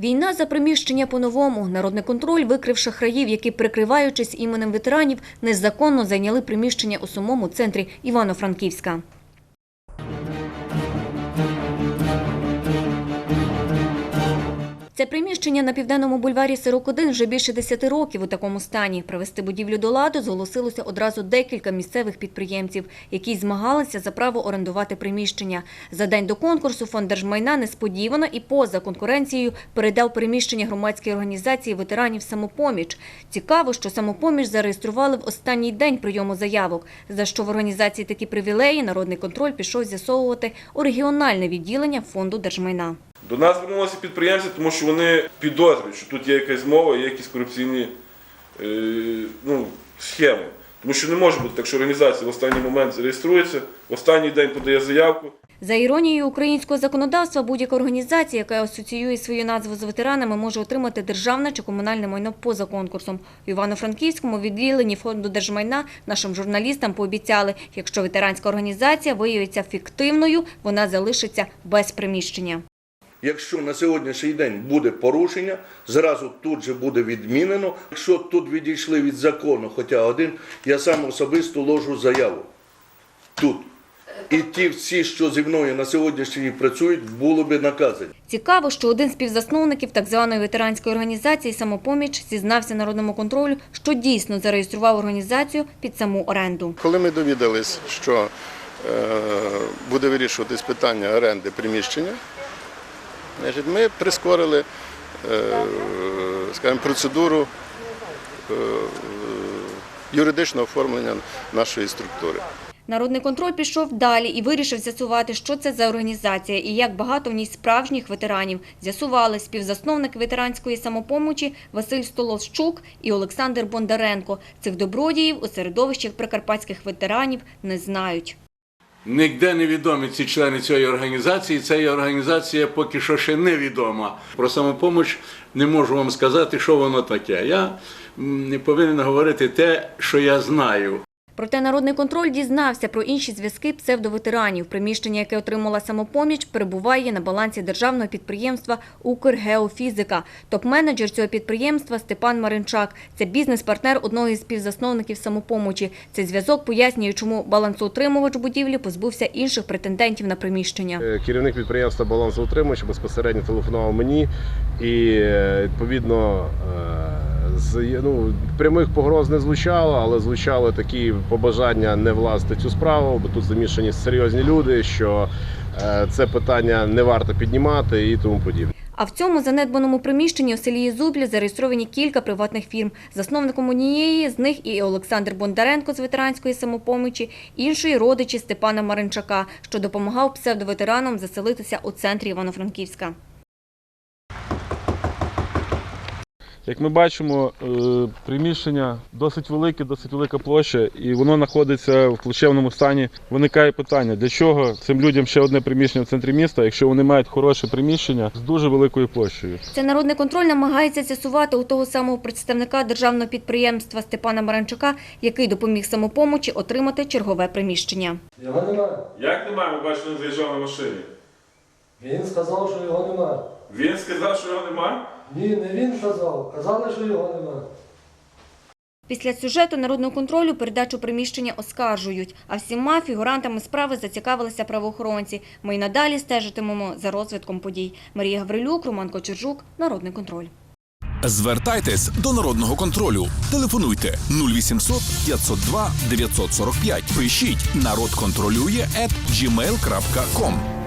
Війна за приміщення по-новому. Народний контроль викрив шахраїв, які, прикриваючись іменем ветеранів, незаконно зайняли приміщення у самому центрі Івано-Франківська. Це приміщення на південному бульварі 41 вже більше 10 років у такому стані. Привести будівлю до ладу зголосилося одразу декілька місцевих підприємців, які змагалися за право орендувати приміщення. За день до конкурсу фонд держмайна несподівано і поза конкуренцією передав приміщення громадській організації ветеранів «Самопоміч». Цікаво, що «Самопоміч» зареєстрували в останній день прийому заявок, за що в організації такі привілеї народний контроль пішов з'ясовувати у регіональне відділення фонду держмайна. До нас звернулися підприємці, тому що вони підозрюють, що тут є якась змова, є якісь корупційні е, ну, схеми. Тому що не може бути так, що організація в останній момент зареєструється, в останній день подає заявку. За іронією українського законодавства, будь-яка організація, яка асоціює свою назву з ветеранами, може отримати державне чи комунальне майно поза конкурсом. У Івано-Франківському відділенні фонду держмайна нашим журналістам пообіцяли, якщо ветеранська організація виявиться фіктивною, вона залишиться без приміщення. Якщо на сьогоднішній день буде порушення, зразу тут же буде відмінено. Якщо тут відійшли від закону хоча один, я сам особисто ложу заяву тут. І ті всі, що зі мною на сьогоднішній день працюють, були би наказані. Цікаво, що один з співзасновників так званої ветеранської організації «Самопоміч» зізнався народному контролю, що дійсно зареєстрував організацію під саму оренду. Коли ми довідались, що е, буде вирішуватись питання оренди приміщення, ми прискорили е, скажімо, процедуру е, юридичного оформлення нашої структури. Народний контроль пішов далі і вирішив з'ясувати, що це за організація і як багато в ній справжніх ветеранів. З'ясували співзасновник ветеранської самопомочі Василь Столощук і Олександр Бондаренко. Цих добродіїв у середовищах прикарпатських ветеранів не знають. Ніде не відомі ці члени цієї організації. Ця організація поки що ще невідома. Про самопоміч не можу вам сказати, що воно таке. Я не повинен говорити те, що я знаю. Проте народний контроль дізнався про інші зв'язки псевдоветеранів. Приміщення, яке отримала самопоміч, перебуває на балансі державного підприємства «Укргеофізика». Топ-менеджер цього підприємства Степан Маринчак. Це бізнес-партнер одного із співзасновників самопомочі. Цей зв'язок пояснює, чому балансоутримувач будівлі позбувся інших претендентів на приміщення. Е, Керівник підприємства балансоутримувач безпосередньо телефонував мені і е, відповідно е, ну, прямих погроз не звучало, але звучали такі побажання не влазити в цю справу, бо тут замішані серйозні люди, що е, це питання не варто піднімати і тому подібне. А в цьому занедбаному приміщенні у селі Ізублі зареєстровані кілька приватних фірм. Засновником однієї з них і Олександр Бондаренко з ветеранської самопомочі, іншої родичі Степана Маринчака, що допомагав псевдоветеранам заселитися у центрі Івано-Франківська. Як ми бачимо, е, приміщення досить велике, досить велика площа, і воно знаходиться в плачевному стані. Виникає питання, для чого цим людям ще одне приміщення в центрі міста, якщо вони мають хороше приміщення з дуже великою площею. Це народний контроль намагається з'ясувати у того самого представника державного підприємства Степана Маранчука, який допоміг самопомочі отримати чергове приміщення. Його немає. Як немає, ми бачимо, він заїжджав на машині. Він сказав, що його немає. Він сказав, що його немає. Ні, не він казав. Казали, що його немає. Після сюжету народного контролю передачу приміщення оскаржують, а всіма фігурантами справи зацікавилися правоохоронці. Ми й надалі стежитимемо за розвитком подій. Марія Гаврилюк, Роман Кочержук, Народний контроль. Звертайтесь до народного контролю. Телефонуйте 0800 502 945. Пишіть народ контролює at gmail.com.